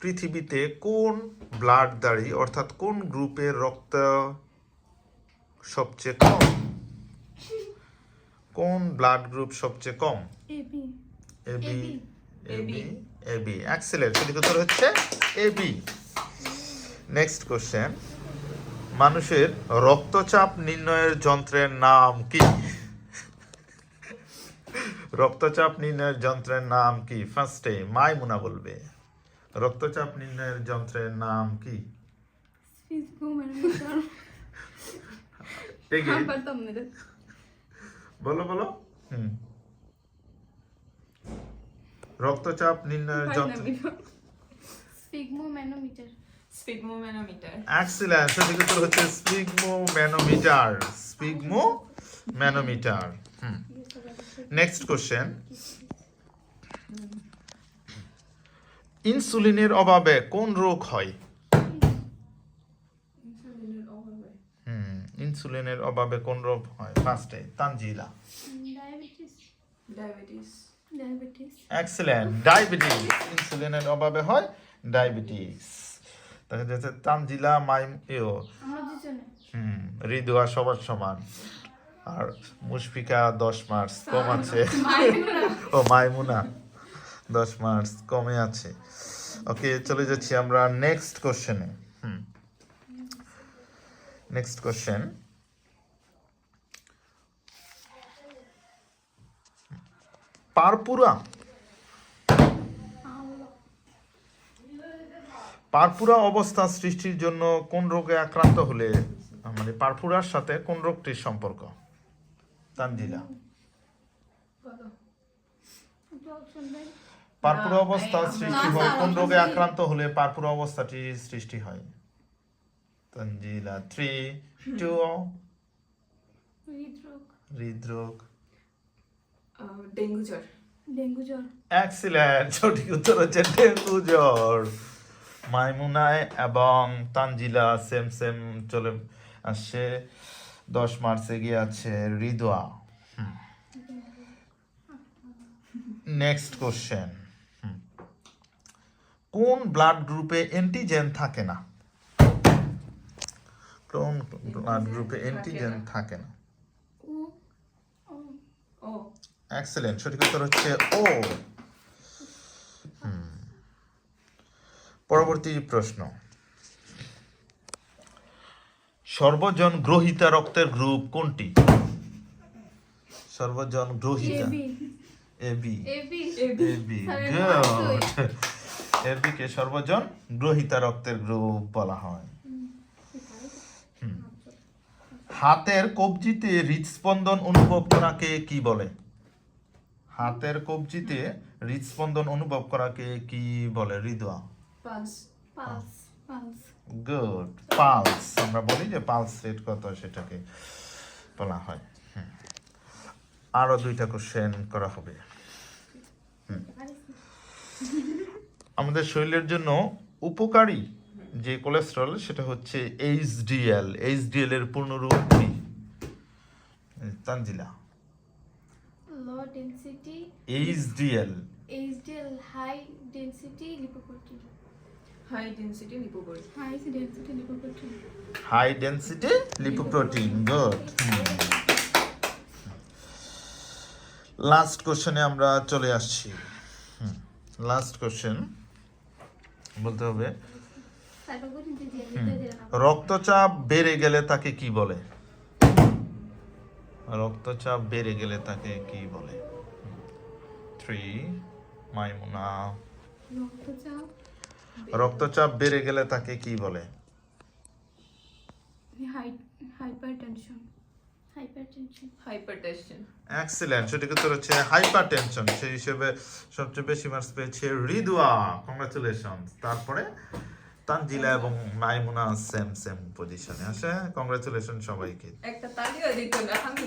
পৃথিবীতে কোন ব্লাডধারী অর্থাৎ কোন গ্রুপের রক্ত সবচেয়ে কম? কোন ব্লাড গ্রুপ সবচেয়ে কম? এবি এবি এবি এক্সেলেন্ট সঠিক উত্তর হচ্ছে এবি নেক্সট কোশ্চেন মানুষের রক্তচাপ নির্ণয়ের যন্ত্রের নাম কি? রক্তচাপ নির্ণয়ের যন্ত্রের নাম কি? ফার্স্টে মাইমুনা বলবে। রক্তচাপ নির্ণয়ের যন্ত্রের নাম কি? বলো বলো। হুম। রক্তচাপ নির্ণয়ের যন্ত্র। স্পিগমো ম্যানোমিটার এক্সিলেন্ট সঠিক উত্তর হচ্ছে sphygmomanometer sphygmomanometer hmm. Next question ইনসুলিনের অভাবে কোন রোগ হয়? হুম ইনসুলিনের অভাবে কোন রোগ হয়? ফার্স্টে Tanzila. Diabetes. Diabetes. Excellent diabetes ইনসুলিনের অভাবে হয় ডায়াবেটিস। দেখা যাচ্ছে তানজিলা মাইম ইও হুম রিদুয়া সবার সমান। আর মুশফিকা দশ মার্কস কম আছে। ও মাইমুনা। দশ মার্কস কমে আছে। ওকে চলে যাচ্ছি আমরা নেক্সট কোশ্চেনে হুম। Next question purpura. পারপুরা অবস্থা সৃষ্টির জন্য কোন রোগে আক্রান্ত হলে মানে পারপুরার সাথে কোন রোগটির সম্পর্ক? তানজিলা। পারপুরা অবস্থা সৃষ্টি হয়। কোন রোগে আক্রান্ত হলে পারপুরা অবস্থাটি সৃষ্টি হয়। তানজিলা থ্রি টু হৃদরোগ। জ্বর। ডেঙ্গু জ্বর। এক্সিলেন্ট সঠিক উত্তর হচ্ছে ডেঙ্গু জ্বর। মাইমুনায় এবং তানজিলা সেম সেম চলে আসছে দশ মার্চ এগিয়ে আছে রিদোয়া নেক্সট কোশ্চেন কোন ব্লাড গ্রুপে অ্যান্টিজেন থাকে না? কোন ব্লাড গ্রুপে অ্যান্টিজেন থাকে না? এক্সেলেন্ট সঠিক উত্তর হচ্ছে ও। পরবর্তী প্রশ্ন। সর্বজন গ্রহিতা রক্তের গ্রুপ কোনটি? সর্বজন গ্রহিতা। AB AB AB AB good marks AB কে সর্বজন গ্রহিতা রক্তের গ্রুপ বলা হয়। হুম। হাতের কবজিতে হৃদস্পন্দন অনুভব করাকে কি বলে? হাতের কবজিতে হৃদস্পন্দন অনুভব করাকে কি বলে Hridoya? Pulse. Pulse. Pulse. Good. Pulse. আমরা বলি যে পালস রেট কত সেটাকে বলা হয়। হুম। আরও দুইটা কোশ্চেন করা হবে। আমাদের শরীরের জন্য উপকারী যে কোলেস্ট্রল সেটা হচ্ছে এইচডিএল এইচডিএল এর পূর্ণরূপ। কি Tanzila low density HDL HDL high density lipoprotein high density lipoprotein high density lipoprotein high density lipoprotein good last কোশ্চেনে আমরা চলে আসছি। লাস্ট কোশ্চেন বলতে হবে। রক্তচাপ বেড়ে গেলে তাকে কি বলে? রক্তচাপ বেড়ে গেলে তাকে কি বলে? থ্রি মাইমুনা। রক্তচাপ বেড়ে গেলে তাকে কি বলে? হাইপারটেনশন। এক্সিলেন্ট সঠিক উত্তর হচ্ছে হাইপার টেনশন সেই হিসেবে সবচেয়ে বেশি মার্কস পেয়েছে রিদুয়া। কংগ্রাচুলেশন তারপরে তানজিলা এবং মাইমুনা সেম সেম পজিশনে আসে কংগ্রাচুলেশন সবাইকে। একটা তালিও দিত না আমি